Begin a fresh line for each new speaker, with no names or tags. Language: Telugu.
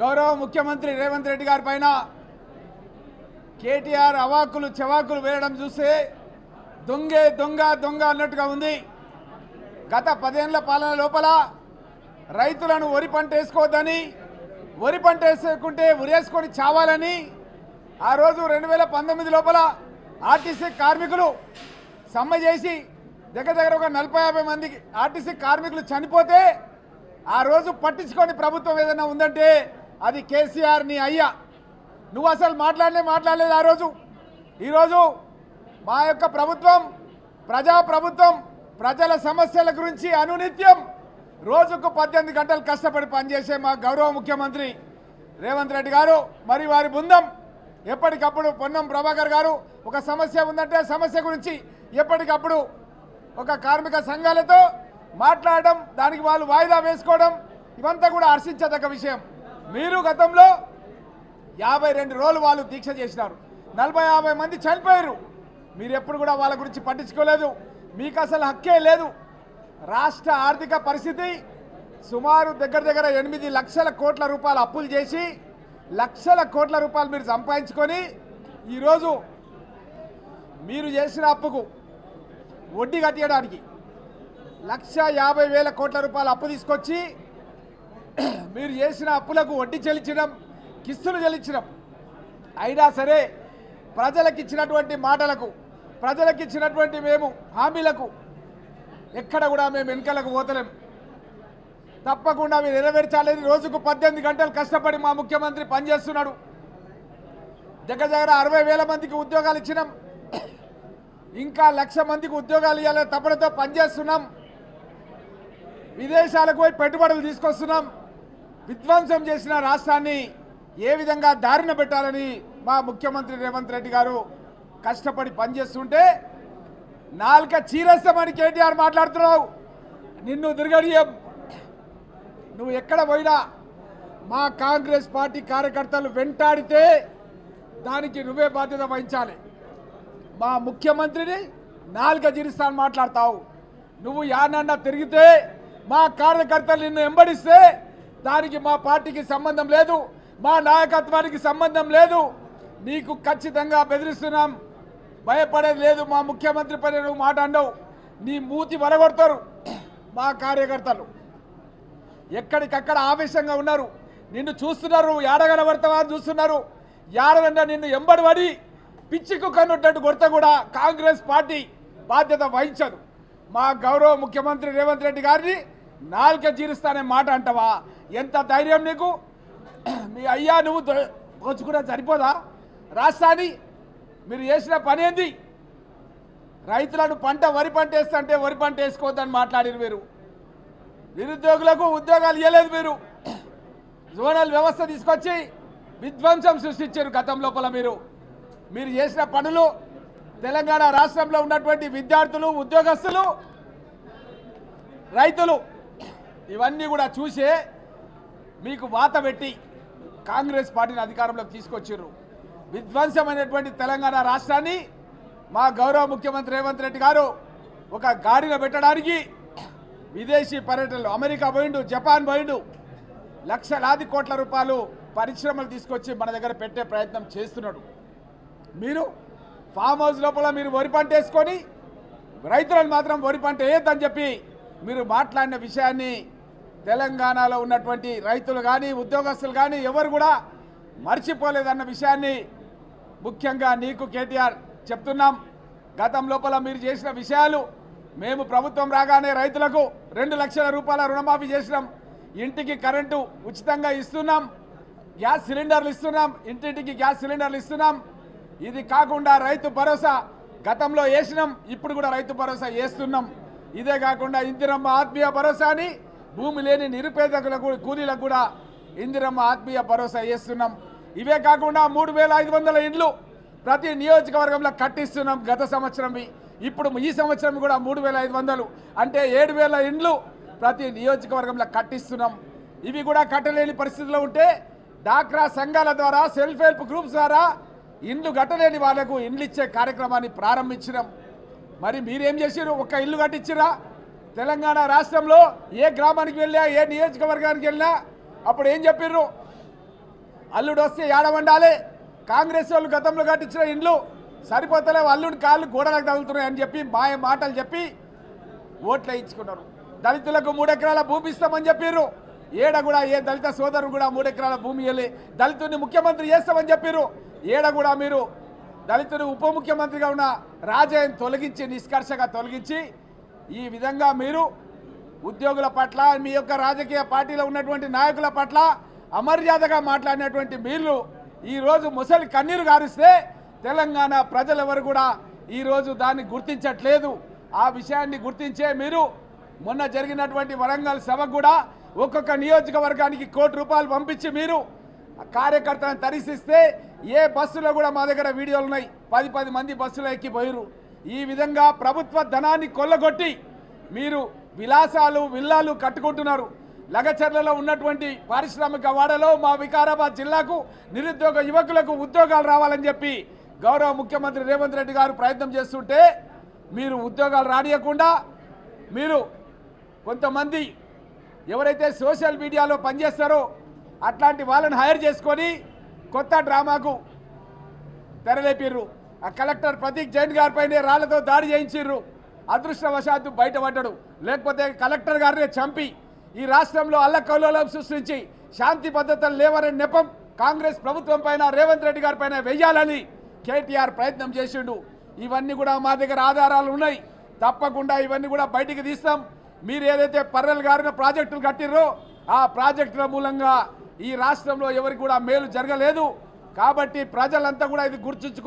గౌరవ ముఖ్యమంత్రి రేవంత్ రెడ్డి గారి పైన కేటీఆర్ అవాకులు చెవాకులు వేయడం చూస్తే దొంగే దొంగ దొంగ అన్నట్టుగా ఉంది. గత పదేళ్ళ పాలన లోపల రైతులను వరి పంట వేసుకోవద్దని వరి పంట వేసుకుంటే ఉరేసుకొని చావాలని ఆ రోజు రెండు వేల పంతొమ్మిది లోపల ఆర్టీసీ కార్మికులు సమ్మె చేసి దగ్గర దగ్గర ఒక నలభై యాభై మంది ఆర్టీసీ కార్మికులు చనిపోతే ఆ రోజు పట్టించుకొని ప్రభుత్వం ఏదైనా ఉందంటే అది కేసీఆర్ నీ అయ్యా. నువ్వు అసలు మాట్లాడలే మాట్లాడలేదు ఆ రోజు. ఈరోజు మా యొక్క ప్రభుత్వం ప్రజా ప్రభుత్వం ప్రజల సమస్యల గురించి అనునిత్యం రోజుకు పద్దెనిమిది గంటలు కష్టపడి పనిచేసే మా గౌరవ ముఖ్యమంత్రి రేవంత్ రెడ్డి గారు మరి వారి బృందం. ఎప్పటికప్పుడు పొన్నం ప్రభాకర్ గారు ఒక సమస్య ఉందంటే సమస్య గురించి ఎప్పటికప్పుడు ఒక కార్మిక సంఘాలతో మాట్లాడడం దానికి వాళ్ళు వాయిదా వేసుకోవడం ఇవంతా కూడా హర్షించదగ్గ విషయం. మీరు గతంలో యాభై రెండు రోజులు వాళ్ళు దీక్ష చేసినారు. నలభై యాభై మంది చనిపోయారు. మీరు ఎప్పుడు కూడా వాళ్ళ గురించి పట్టించుకోలేదు. మీకు అసలు హక్కే లేదు. రాష్ట్ర ఆర్థిక పరిస్థితి సుమారు దగ్గర దగ్గర ఎనిమిది లక్షల కోట్ల రూపాయలు అప్పులు చేసి లక్షల కోట్ల రూపాయలు మీరు సంపాదించుకొని ఈరోజు మీరు చేసిన అప్పుకు వడ్డీ కట్టేయడానికి లక్ష యాభై వేల కోట్ల రూపాయలు అప్పు తీసుకొచ్చి మీరు చేసిన అప్పులకు వడ్డీ చెల్లించడం కిస్తులు చెల్లించడం. అయినా సరే ప్రజలకు ఇచ్చినటువంటి మాటలకు ప్రజలకు ఇచ్చినటువంటి మేము హామీలకు ఎక్కడ కూడా మేము వెనుకలకు పోతలేం. తప్పకుండా మీరు నెరవేర్చాలని రోజుకు పద్దెనిమిది గంటలు కష్టపడి మా ముఖ్యమంత్రి పనిచేస్తున్నాడు. దగ్గర దగ్గర అరవై వేల మందికి ఉద్యోగాలు ఇచ్చినాం. ఇంకా లక్ష మందికి ఉద్యోగాలు ఇవ్వాలని తప్పడంతో పనిచేస్తున్నాం. విదేశాలకు పోయి పెట్టుబడులు తీసుకొస్తున్నాం. విధ్వంసం చేసిన రాష్ట్రాన్ని ఏ విధంగా దారిన పెట్టాలని మా ముఖ్యమంత్రి రేవంత్ రెడ్డి గారు కష్టపడి పనిచేస్తుంటే నాలుక చీరేస్తామని కేటీఆర్ మాట్లాడుతున్నావు. నిన్ను దుర్గడియం. నువ్వు ఎక్కడ పోయినా మా కాంగ్రెస్ పార్టీ కార్యకర్తలు వెంటాడితే దానికి నువ్వే బాధ్యత వహించాలి. మా ముఖ్యమంత్రిని నాలుక జీరిస్తాను మాట్లాడతావు. నువ్వు యానన్నా తిరిగితే మా కార్యకర్తలు నిన్ను వెంబడిస్తే దానికి మా పార్టీకి సంబంధం లేదు మా నాయకత్వానికి సంబంధం లేదు. నీకు ఖచ్చితంగా బెదిరిస్తున్నాం. భయపడేది లేదు మా ముఖ్యమంత్రి పని నువ్వు మాట అండవు. నీ మూతి వలగొడతారు మా కార్యకర్తలు. ఎక్కడికక్కడ ఆవేశంగా ఉన్నారు. నిన్ను చూస్తున్నారు ఏడగలబడతావా అని చూస్తున్నారు. యాడనన్నా నిన్ను ఎంబడి పడి పిచ్చికు కన్నుట్టట్టు కొడితే కూడా కాంగ్రెస్ పార్టీ బాధ్యత వహించదు. మా గౌరవ ముఖ్యమంత్రి రేవంత్ రెడ్డి గారిని నాలుక జీరుస్తానే మాట అంటావా? ఎంత ధైర్యం నీకు? మీ అయ్యా నువ్వు దో- దోచుకున్నా సరిపోదా? రాష్ట్రాన్ని మీరు చేసిన పని ఏంది? రైతులను పంట వరి పంట వేస్తుంటే వరి పంట వేసుకోవద్దని మాట్లాడిరు మీరు. నిరుద్యోగులకు ఉద్యోగాలు ఇవ్వలేదు మీరు. జోనల్ వ్యవస్థ తీసుకొచ్చి విధ్వంసం సృష్టించారు గతం లోపల మీరు. మీరు చేసిన పనులు తెలంగాణ రాష్ట్రంలో ఉన్నటువంటి విద్యార్థులు ఉద్యోగస్తులు రైతులు ఇవన్నీ కూడా చూసే మీకు వాత పెట్టి కాంగ్రెస్ పార్టీని అధికారంలోకి తీసుకొచ్చారు. విధ్వంసమైనటువంటి తెలంగాణ రాష్ట్రాన్ని మా గౌరవ ముఖ్యమంత్రి రేవంత్ రెడ్డి గారు ఒక గాడిన పెట్టడానికి విదేశీ పర్యటనలు అమెరికా పోయిండు జపాన్ పోయిండు లక్షలాది కోట్ల రూపాయలు పరిశ్రమలు తీసుకొచ్చి మన దగ్గర పెట్టే ప్రయత్నం చేస్తున్నాడు. మీరు ఫామ్ హౌస్ లోపల మీరు వరి పంట వేసుకొని రైతులను మాత్రం వరి పంట వేయద్దని చెప్పి మీరు మాట్లాడిన విషయాన్ని తెలంగాణలో ఉన్నటువంటి రైతులు కానీ ఉద్యోగస్తులు కానీ ఎవరు కూడా మర్చిపోలేదన్న విషయాన్ని ముఖ్యంగా నీకు కేటీఆర్ చెప్తున్నాం. గతం లోపల మీరు చేసిన విషయాలు మేము ప్రభుత్వం రాగానే రైతులకు రెండు లక్షల రూపాయల రుణమాఫీ చేసినాం. ఇంటికి కరెంటు ఉచితంగా ఇస్తున్నాం. గ్యాస్ సిలిండర్లు ఇస్తున్నాం. ఇంటింటికి గ్యాస్ సిలిండర్లు ఇస్తున్నాం. ఇది కాకుండా రైతు భరోసా గతంలో వేసినాం. ఇప్పుడు కూడా రైతు భరోసా వేస్తున్నాం. ఇదే కాకుండా ఇందిరమ్మ ఆత్మీయ భరోసా అని భూమి లేని నిరుపేదకులకు కూలీలకు కూడా ఇందిరమ్మ ఆత్మీయ భరోసా చేస్తున్నాం. ఇవే కాకుండా మూడు వేల ఐదు వందల ఇండ్లు ప్రతి నియోజకవర్గంలో కట్టిస్తున్నాం గత సంవత్సరం. ఇప్పుడు ఈ సంవత్సరం కూడా మూడు వేల ఐదు వందలు. అంటే ఏడు వేల ఇండ్లు ప్రతి నియోజకవర్గంలో కట్టిస్తున్నాం. ఇవి కూడా కట్టలేని పరిస్థితిలో ఉంటే డాక్రా సంఘాల ద్వారా సెల్ఫ్ హెల్ప్ గ్రూప్స్ ద్వారా ఇండ్లు కట్టలేని వాళ్ళకు ఇండ్లు ఇచ్చే కార్యక్రమాన్ని ప్రారంభించినాం. మరి మీరేం చేసారు ఒక్క ఇల్లు కట్టించిరా తెలంగాణ రాష్ట్రంలో ఏ గ్రామానికి వెళ్ళినా ఏ నియోజకవర్గానికి వెళ్ళినా అప్పుడు ఏం చెప్పిర్రు? అల్లుడు వస్తే ఏడవండాలి కాంగ్రెస్ వాళ్ళు గతంలో కట్టించిన ఇండ్లు సరిపోతలేవు అల్లుడి కాళ్ళు గోడలకు తగులుతున్నాయి అని చెప్పి మాయ మాటలు చెప్పి ఓట్లు వేయించుకున్నారు. దళితులకు మూడెకరాల భూమి ఇస్తామని చెప్పిర్రు. ఏడ కూడా ఏ దళిత సోదరుడు కూడా మూడెకరాల భూమి వెళ్ళి దళితుడిని ముఖ్యమంత్రి చేస్తామని చెప్పిర్రు. ఏడ కూడా మీరు దళితుడు ఉప ముఖ్యమంత్రిగా ఉన్న రాజయ్యను తొలగించి నిష్కర్షగా తొలగించి ఈ విధంగా మీరు ఉద్యోగుల పట్ల మీ యొక్క రాజకీయ పార్టీలో ఉన్నటువంటి నాయకుల పట్ల అమర్యాదగా మాట్లాడినటువంటి మీరు ఈరోజు ముసలి కన్నీరు గారిస్తే తెలంగాణ ప్రజలెవరు కూడా ఈరోజు దాన్ని గుర్తించట్లేదు. ఆ విషయాన్ని గుర్తించే మీరు మొన్న జరిగినటువంటి వరంగల్ సభకు కూడా ఒక్కొక్క నియోజకవర్గానికి కోటి రూపాయలు పంపించి మీరు ఆ కార్యకర్తలను తరిసిస్తే ఏ బస్సులో కూడా మా దగ్గర వీడియోలు ఉన్నాయి. పది పది మంది బస్సులో ఎక్కిపోయారు ఈ విధంగా ప్రభుత్వ ధనాన్ని కొల్లగొట్టి మీరు విలాసాలు విల్లాలు కట్టుకుంటున్నారు. లగచర్లలో ఉన్నటువంటి పారిశ్రామిక వాడలో మా వికారాబాద్ జిల్లాకు నిరుద్యోగ యువకులకు ఉద్యోగాలు రావాలని చెప్పి గౌరవ ముఖ్యమంత్రి రేవంత్ రెడ్డి గారు ప్రయత్నం చేస్తుంటే మీరు ఉద్యోగాలు రానియకుండా మీరు కొంతమంది ఎవరైతే సోషల్ మీడియాలో పనిచేస్తారో అట్లాంటి వాళ్ళని హైర్ చేసుకొని కొత్త డ్రామాకు తెరలేపిర్రు. కలెక్టర్ ప్రతీక్ జైన్ గారిపైనే రాళ్ళతో దాడి చేయించిర్రు అదృష్టవశాత్తు బయటపడ్డాడు. లేకపోతే కలెక్టర్ గారినే చంపి ఈ రాష్ట్రంలో అల్లకల్లోలం సృష్టించి శాంతి భద్రతలు లేవనే నెపం కాంగ్రెస్ ప్రభుత్వం పైన రేవంత్ రెడ్డి గారి పైన వెయ్యాలని కేటీఆర్ ప్రయత్నం చేసిండు. ఇవన్నీ కూడా మా దగ్గర ఆధారాలు ఉన్నాయి. తప్పకుండా ఇవన్నీ కూడా బయటికి తీస్తాం. మీరు ఏదైతే పర్రెల్ గారిన ప్రాజెక్టులు కట్టిర్రో ఆ ప్రాజెక్టుల మూలంగా ఈ రాష్ట్రంలో ఎవరికి కూడా మేలు జరగలేదు. కాబట్టి ప్రజలంతా కూడా ఇది గుర్తుంచుకు